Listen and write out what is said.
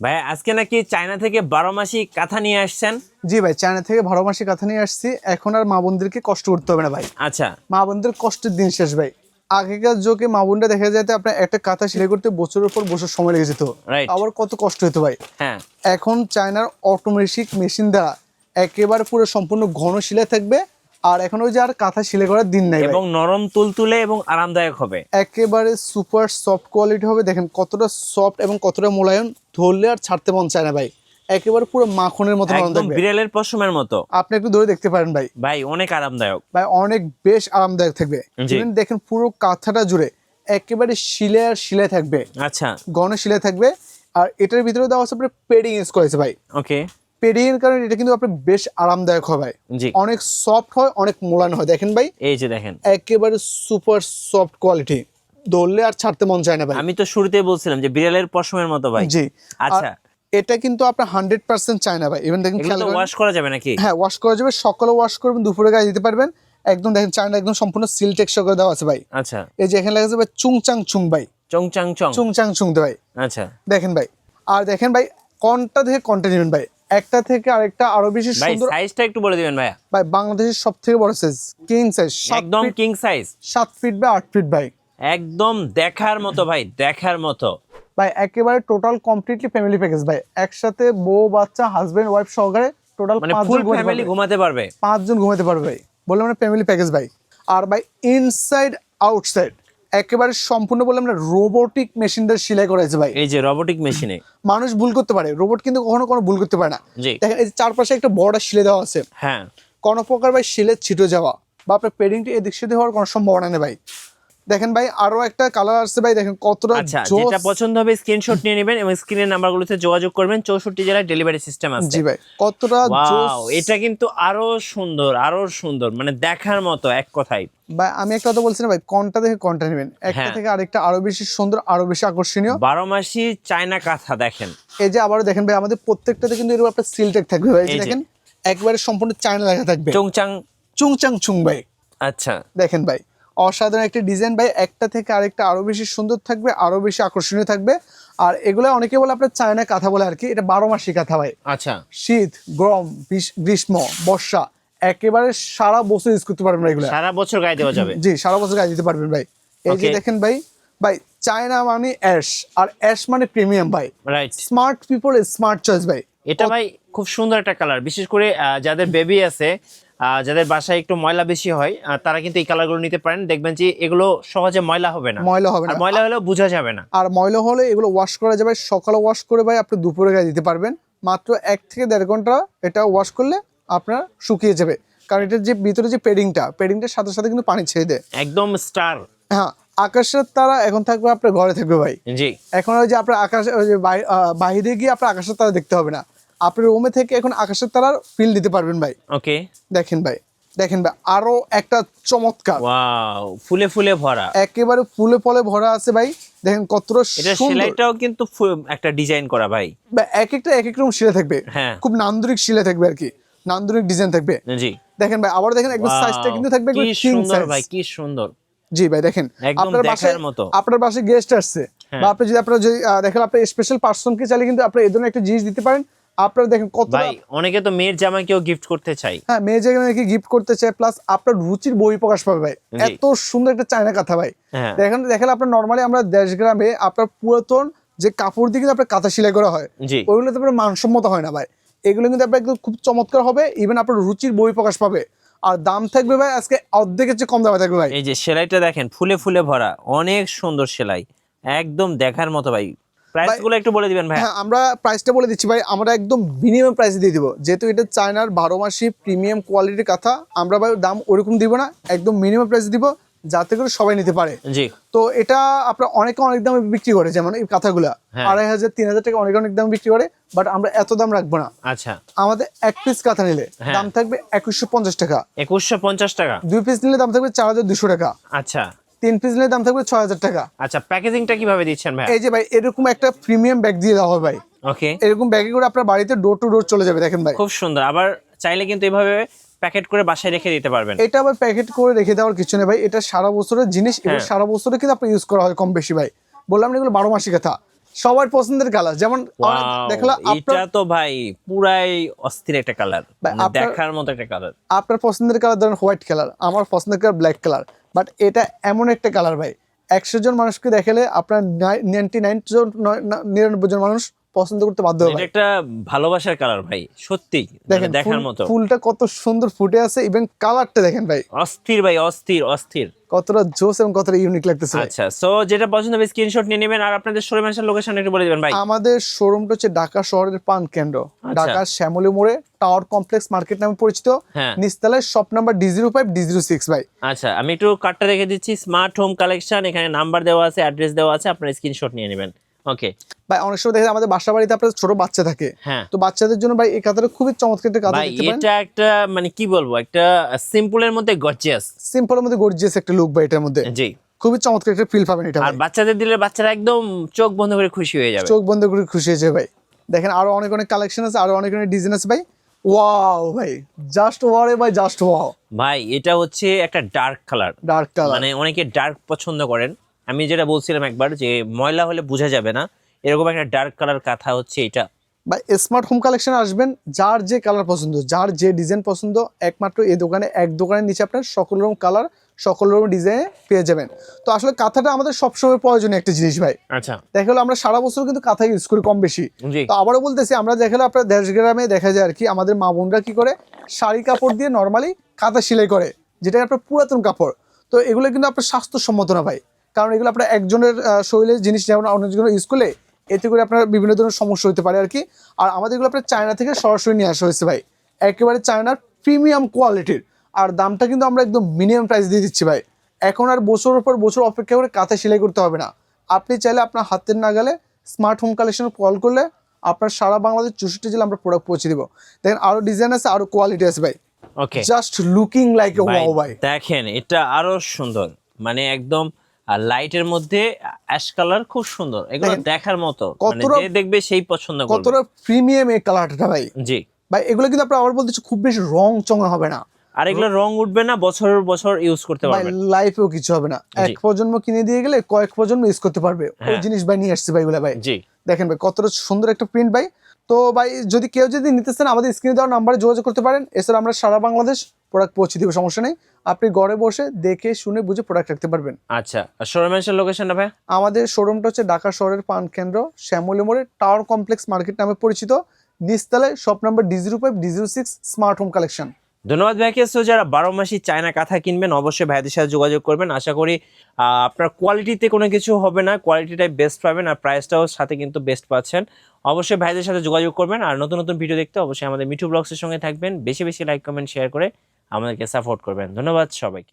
ভাই আজকে নাকি চায়না থেকে বারো মাসি কাঁথা নিয়ে আসছেন? জি ভাই চায়না থেকে বারো মাসে কাঁথা নিয়ে আসছি। এখন আর মা বোনদেরকে কষ্ট করতে হবে না ভাই। আচ্ছা। মা বোনদের কষ্টের দিন শেষ ভাই। আগেকার যুগে মা বোনরা দেখা যেত আপনার একটা কাঁথা সেলাই করতে বছরের পর বছর সময় লেগে যেত. আবার কত কষ্ট হতো ভাই। হ্যাঁ। এখন চায়নার অটোমেটিক মেশিন দ্বারা একেবারে পুরো সম্পূর্ণ ঘন শিলা থাকবে। আর এখন ওই যে আর কাঁথা শিলে করার দিন নাই এবং নরম তুলতুলে এবং আরামদায়ক হবে। একেবারে সুপার সফট কোয়ালিটি হবে। দেখেন কতটা সফট এবং কতটা মোলায়েম ধরলে আর ছাড়তে মন চায় না ভাই। একেবারে পুরো মাখনের মতো একদম বিড়ালের পশমের মতো। আপনি একটু ধরে দেখতে পারেন ভাই। ভাই অনেক আরামদায়ক। ভাই অনেক বেশ আরামদায়ক থাকবে। দেখেন পুরো কাঁথাটা জুড়ে একেবারে শিলে আর শিলে থাকবে। আচ্ছা। ঘন শিলে থাকবে। আর এটার ভিতরে দেওয়া আছে পেডিং ইউজ করেছে ভাই। ওকে পেডিং এর কারণে এটা কিন্তু আপনার বেশ আরামদায়ক হয় ভাই। অনেক সফট হয় অনেক মোলান হয়। দেখেন ভাই এই যে দেখেন। একেবারে সুপার সফট কোয়ালিটি ধরলে আর ছাড়তে মন চায় না ভাই। আমি তো শুরুতেই বলছিলাম যে বিড়ালের পশমের মতো ভাই। জি। আচ্ছা। এটা কিন্তু আপনার হান্ড্রেড পার্সেন্ট চায় না ভাই। ইভেন দেখেন ওয়াশ করা যাবে নাকি? হ্যাঁ ওয়াশ করা যাবে। সকালে ওয়াশ করবেন দুপুরে গায়ে দিতে পারবেন। একদম দেখেন চায়না একদম সম্পূর্ণ সিল টেক্সচার করে দেওয়া আছে ভাই। আচ্ছা। এই যে এখানে লেখা ভাই চুংচাং চুং ভাই। চং চাং। চং চুংচাং চুং ভাই। আচ্ছা। দেখেন ভাই। আর দেখেন ভাই কোনটা থেকে কোনটা নেবেন ভাই। একটা থেকে আরেকটা আরও বেশি সুন্দর সাইজটা একটু বলে দিবেন ভাইয়া। ভাই বাংলাদেশের সব থেকে বড় সাইজ কিং সাইজ একদম কিং সাইজ সাত ফিট বাই আট ফিট ভাই। একদম দেখার মতো ভাই দেখার মতো। ভাই একেবারে টোটাল কমপ্লিটলি ফ্যামিলি প্যাকেজ ভাই। একসাথে বউ বাচ্চা হাজবেন্ড ওয়াইফ সহকারে টোটাল মানে ফুল ফ্যামিলি ঘুমাতে পারবে। পাঁচজন ঘুমাতে পারবে ভাই। বললাম আমরা ফ্যামিলি প্যাকেজ ভাই। আর ভাই ইনসাইড আউটসাইড একেবারে সম্পূর্ণ বলে আমরা রোবোটিক মেশিন দিয়ে সেলাই করা হয়েছে ভাই। এই যে রোবোটিক মেশিনে মানুষ ভুল করতে পারে। রোবট কিন্তু কখনো কোনো ভুল করতে পারে না। দেখেন এই যে চারপাশে একটা বড় শিলে দেওয়া আছে। হ্যাঁ। কোনো প্রকার ভাই শিলের ছিটে যাওয়া বা আপনার পেডিংটি এদিক সেদিক হওয়ার কোনো সম্ভাবনা নেই ভাই। দেখেন ভাই আরও একটা কালার আসছে ভাই দেখেন কতটা আচ্ছা। যেটা পছন্দ হবে স্ক্রিনশট নিয়ে নেবেন এবং স্ক্রিনের নাম্বারগুলোতে যোগাযোগ করবেন। চৌষট্টি জেলায় ডেলিভারি সিস্টেম আছে। জি ভাই কতটা ওয়াও এটা কিন্তু আরও সুন্দর আরও সুন্দর মানে দেখার মতো এক কথায়। ভাই আমি একটা কথা বলছি না ভাই কোনটা থেকে কোনটা নেবেন? একটা হ্যাঁ। থেকে আরেকটা আরও বেশি সুন্দর আরও বেশি আকর্ষণীয়। বারো মাসি চায়না কাঁথা দেখেন। এই যে আবারও দেখেন ভাই আমাদের প্রত্যেকটাতে কিন্তু এরকম একটা সিলটেক থাকবে ভাই। দেখেন একবারে সম্পূর্ণ চায়না লেখা থাকবে। চংচাং। চুংচাং চুং ভাই। আচ্ছা। দেখেন ভাই অসাধারণ একটা ডিজাইন। ভাই একটা থেকে আরেকটা আরও বেশি সুন্দর থাকবে আরও বেশি আকর্ষণীয় থাকবে। আর এগুলো অনেকে বলে আপনার চায়না কাঁথা বলে আর কি এটা বারো মাসি কাঁথা ভাই। আচ্ছা। শীত গরম গ্রীষ্ম বর্ষা একেবারে সারা বছর ইউজ করতে পারবেন এগুলো। সারা বছর গায়ে দেওয়া যাবে? জি সারা বছর গায়ে দিতে পারবেন ভাই। এই যে দেখেন ভাই ভাই চায়না মানে অ্যাশ আর অ্যাশ মানে প্রিমিয়াম ভাই। Right smart people smart choice ভাই। এটা ভাই খুব সুন্দর একটা কালার বিশেষ করে যাদের বেবি আছে যাদের বাসায় একটু ময়লা বেশি হয় তারা কিন্তু এই কালারগুলো নিতে পারেন। দেখবেন যে এগুলো সহজে ময়লা হবে না। ময়লা হবে না। ময়লা হলেও বোঝা যাবে না। আর ময়লা হলে এগুলো ওয়াশ করা যাবে। সকালে ওয়াশ করে ভাই আপনি দুপুরে গায়ে দিতে পারবেন। মাত্র এক থেকে দেড় ঘণ্টা এটা ওয়াশ করলে আপনার শুকিয়ে যাবে। কারণ এটার যে ভিতরে যে পেডিংটা পেডিংটার সাথে সাথে কিন্তু পানি ছেড়ে দেয়। একদম স্টার হ্যাঁ আকাশের তারা এখন থাকবে আপনার ঘরে থাকবে ভাই। জি। এখন ওই যে আপনার আকাশ ওই যে বাই- বাইরে গিয়ে আপনার আকাশের তারা দেখতে হবে না। আপনি রুমে থেকে এখন আকাশের তারার ফিল দিতে পারবেন ভাই। ওকে দেখেন ভাই দেখেন ভাই আরও একটা চমৎকার। ওয়াও ফুলে ফুলে ভরা। একেবারে ফুলে ফলে ভরা আছে ভাই। দেখেন কতটা এটা সেলাইটাও কিন্তু একটা ডিজাইন করা ভাই। এক একটা এক এক রকম শিলে থাকবে। হ্যাঁ। খুব নান্দনিক শিলে থাকবে আর কি। নান্দনিক ডিজাইন থাকবে। জি। দেখেন ভাই আবার দেখেন একদম সাইজটা কিন্তু থাকবে কি সুন্দর ভাই কি সুন্দর। জি ভাই দেখেন আপনার বাসায় মতো। আপনার বাসায় গেস্ট আসছে। হ্যাঁ। বা আপনি যদি আপনার যদি দেখেন আপনার স্পেশাল পার্সনকে চাইলে কিন্তু আপনি এই ধরনের একটা জিনিস দিতে পারেন। আপনারা দেখেন কত ভাই অনেকে তো মেয়ের জামাইকেও গিফট করতে চাই হ্যাঁ মেয়ে জায়গায় নাকি গিফট করতে চায় প্লাস আপনার রুচির বই প্রকাশ পাবে ভাই। এত সুন্দর একটা চায়না কথা ভাই। হ্যাঁ। দেখেন দেখেন আপনার নর্মালি আমরা দেশ গ্রামে আপনার পুরাতন যে কাপড় দিয়ে কিন্তু আপনার কাঁথা সেলাই করা হয় ওইগুলো তো আপনার মানসম্মত হয় না ভাই। এগুলো কিন্তু আপনার একদম খুব চমৎকার হবে ইভেন আপনার রুচির বই প্রকাশ পাবে। আর দাম থাকবে ভাই আজকে অর্ধেকের চেয়ে কম দামে থাকবে ভাই। এই যে সেলাইটা দেখেন ফুলে ফুলে ভরা অনেক সুন্দর সেলাই। একদম দেখার মতো ভাই প্রাইসগুলো একটু বলে দিবেন ভাই হ্যাঁ আমরা প্রাইসটা বলে দিচ্ছি ভাই। আমরা একদম মিনিমাম প্রাইসে দিয়ে দিব। যেহেতু এটা চায়নার বারো মাসি প্রিমিয়াম কোয়ালিটির কথা আমরা ভাই দাম ওরকম দিব না। একদম মিনিমাম প্রাইসে দিব যাতে করে সবাই নিতে পারে। জি। তো এটা আপনার অনেকে অনেক দামে বিক্রি করে যেমন এই কাঁথাগুলা। হ্যাঁ। আড়াই হাজার তিন হাজার টাকা অনেক অনেক দাম বিক্রি করে বাট আমরা এত দাম রাখব না। আচ্ছা। আমাদের এক পিস কাঁথা নিলে হ্যাঁ। দাম থাকবে একুশশো পঞ্চাশ টাকা। একুশশো পঞ্চাশ টাকা। দুই পিস নিলে দাম থাকবে চার হাজার দুশো টাকা। আচ্ছা। তিন পিস নিলে দাম থাকবে ছয় হাজার টাকা। আচ্ছা প্যাকেজিংটা কীভাবে দিচ্ছেন ভাই? এই যে ভাই এরকম একটা প্রিমিয়াম ব্যাগ দিয়ে দেওয়া হবে ভাই। ওকে এরকম ব্যাগে করে আপনার বাড়িতে ডোর টু ডোর চলে যাবে দেখেন ভাই। খুব সুন্দর। আবার চাইলে কিন্তু এভাবে প্যাকেট করে বাসায় রেখে দিতে পারবেন। এটা আবার প্যাকেট করে রেখে দেওয়ার কিছু নেই ভাই। এটা সারা বছরের জিনিস এগুলো হ্যাঁ। সারা বছরে কিন্তু আপনার ইউজ করা হয় কম বেশি ভাই। বললাম এগুলো বারো মাসি কথা। সবার পছন্দের কালার যেমন অনেক- Wow, দেখল এটা তো ভাই পুরাই অস্থির একটা কালার আপনার- দেখার মতো একটা কালার আপনার পছন্দের কালার ধরেন হোয়াইট কালার আমার পছন্দের কালার ব্ল্যাক কালার বাট এটা এমন একটা কালার ভাই। একশো জন মানুষকে দেখালে আপনার নাইনটি নাইন জন নিরানব্বই জন মানুষ পছন্দ করতে বাধ্য হবে একটা ভালোবাসার কালার ভাই সত্যি মানে দেখেন দেখার মতো। ফুলটা কত সুন্দর ফুটে আছে ইভেন কালারটা দেখেন ভাই। অস্থির ভাই অস্থির অস্থির। কতটা জোস এবং কতটা ইউনিক লাগতেছে আচ্ছা সো যেটা পছন্দ হবে স্ক্রিনশট নিয়ে নেবেন। আর আপনাদের শোরুম আসার লোকেশন একটু বলে দিবেন ভাই। আমাদের শোরুমটা হচ্ছে ঢাকা শহরের পান কেন্দ্র ঢাকা ঢাকার শ্যামলী মোড়ে টাওয়ার কমপ্লেক্স মার্কেট নামে পরিচিত। নিচতলায় shop number D zero five D zero six ভাই। আচ্ছা আমি একটু কার্ডটা রেখে দিচ্ছি। স্মার্ট হোম কালেকশন এখানে নাম্বার দেওয়া আছে অ্যাড্রেস দেওয়া আছে আপনারা স্ক্রিনশট নিয়ে নেবেন। ওকে ভাই অনেক সময় দেখা আমাদের বাসা বাড়িতে আপনার ছোট বাচ্চা থাকে। হ্যাঁ। তো বাচ্চাদের জন্য ভাই এই খুবই চমৎকার একটা দেখতে পারেন। এটা একটা মানে কি বলব একটা সিম্পলের মধ্যে গর্জিয়াস সিম্পলের মধ্যে গর্জিয়াস একটা লুক ভাই এটার মধ্যে। জি। খুবই চমৎকার একটা ফিল পাবেন এটা আর বাচ্চাদের দিলে বাচ্চারা একদম চোখ বন্ধ করে খুশি হয়ে যাবে। চোখ বন্ধ করে খুশি হয়েছে ভাই। দেখেন আরও অনেক অনেক কালেকশন আছে আরও অনেক অনেক ডিজাইন আছে ভাই। ওয়াও ভাই জাস্ট ওয়াও ভাই জাস্ট ওয়াও ভাই এটা হচ্ছে একটা ডার্ক কালার ডার্ক কালার মানে অনেকে ডার্ক পছন্দ করেন। আমি যেটা বলছিলাম একবার যে ময়লা হলে বোঝা যাবে না এরকম একটা ডার্ক কালার কাঁথা হচ্ছে এটা। বা স্মার্ট হোম কালেকশন আসবেন যার যে কালার পছন্দ যার যে ডিজাইন পছন্দ একমাত্র এই দোকানে এক দোকানের নিচে আপনার সকল রকম কালার সকল রকম ডিজাইনে পেয়ে যাবেন। তো আসলে কাঁথাটা আমাদের সবসময় প্রয়োজনীয় একটা জিনিস ভাই। আচ্ছা। দেখা গেলো আমরা সারা বছর কিন্তু কাঁথা ইউজ করি কম বেশি। তো আবারও বলতেছি আমরা দেখালে আপনার দেশ গ্রামে দেখা যায় আর কি আমাদের মা বোনরা কি করে শাড়ি কাপড় দিয়ে নর্মালি কাঁথা সেলাই করে যেটা আপনার পুরাতন কাপড়। তো এগুলো কিন্তু আপনার স্বাস্থ্যসম্মত না ভাই। কারণ এগুলো আপনার একজনের আহ, শরীরের জিনিস যেমন অন্যজনের ইউজ করলে এতে করে আপনার বিভিন্ন ধরনের সমস্যা হতে পারে আর কি আর আমাদের এগুলো আপনার চায়না থেকে সরাসরি নিয়ে আসা হয়েছে ভাই। একেবারে চায়নার প্রিমিয়াম কোয়ালিটির আর দামটা কিন্তু আমরা একদম মিনিমাম প্রাইস দিয়ে দিচ্ছি ভাই। এখন আর বছরের পর বছর অপেক্ষা করে কাঁথা সেলাই করতে হবে না। আপনি চাইলে আপনার হাতের নাগালে স্মার্ট হোম কালেকশন কল করলে আপনার সারা বাংলাদেশ চৌষট্টি জেলা আমরা প্রোডাক্ট পৌঁছে দিব। দেখেন আরও ডিজাইন আছে আরও কোয়ালিটি আছে ভাই। Okay just looking like wow ভাই। দেখেন এটা আরও সুন্দর। মানে একদম লাইটের মধ্যে অ্যাশ কালার খুব সুন্দর। এগুলো দেখার মতো। মানে কতটা- দেখবে সেই পছন্দ করবে। কতটা প্রিমিয়াম এই কালারটা ভাই। জি। ভাই এগুলো কিন্তু আপনার আবার বলতেছি খুব বেশি রং চঙা হবে না। আর এগুলো রং উঠবে না বছরের বছর ইউজ করতে ভাই পারবেন। লাইফেও কিছু হবে না। এক প্রজন্ম কিনে দিয়ে গেলে কয়েক প্রজন্ম ইউজ করতে পারবে। ওই হ্যাঁ। জিনিস ভাই নিয়ে আসছে ভাই এগুলো ভাই। জি। দেখেন ভাই কতটা সুন্দর একটা প্রিন্ট ভাই। তো ভাই যদি কেউ যদি নিতে চান আমাদের স্ক্রিনে দেওয়ার নাম্বারে যোগাযোগ করতে পারেন। এছাড়া আমরা সারা বাংলাদেশ প্রোডাক্ট পৌঁছে দিব সমস্যা নেই। আপনি ঘরে বসে দেখে শুনে বুঝে প্রোডাক্ট রাখতে পারবেন। আচ্ছা আর শোরুমের লোকেশনটা ভাই আমাদের শোরুমটা হচ্ছে ঢাকা শহরের পান কেন্দ্র শ্যামলী মোড়ে টাওয়ার কমপ্লেক্স মার্কেট নামে পরিচিত। নিচতলায় shop number D zero five D zero six smart home collection ধন্যবাদ ভাইকে সো যারা বারো মাসি চায়না কাঁথা কিনবেন অবশ্যই ভাইদের সাথে যোগাযোগ করবেন। আশা করি আপনার কোয়ালিটিতে কোনো কিছু হবে না। কোয়ালিটিটাই বেস্ট পাবেন আর প্রাইসটাও সাথে কিন্তু বেস্ট পাচ্ছেন। অবশ্যই ভাইদের সাথে যোগাযোগ করবেন। আর নতুন নতুন ভিডিও দেখতে অবশ্যই আমাদের মিঠু ব্লগসের সঙ্গে থাকবেন। বেশি বেশি লাইক কমেন্ট শেয়ার করে আমাদেরকে সাপোর্ট করবেন। ধন্যবাদ সবাইকে।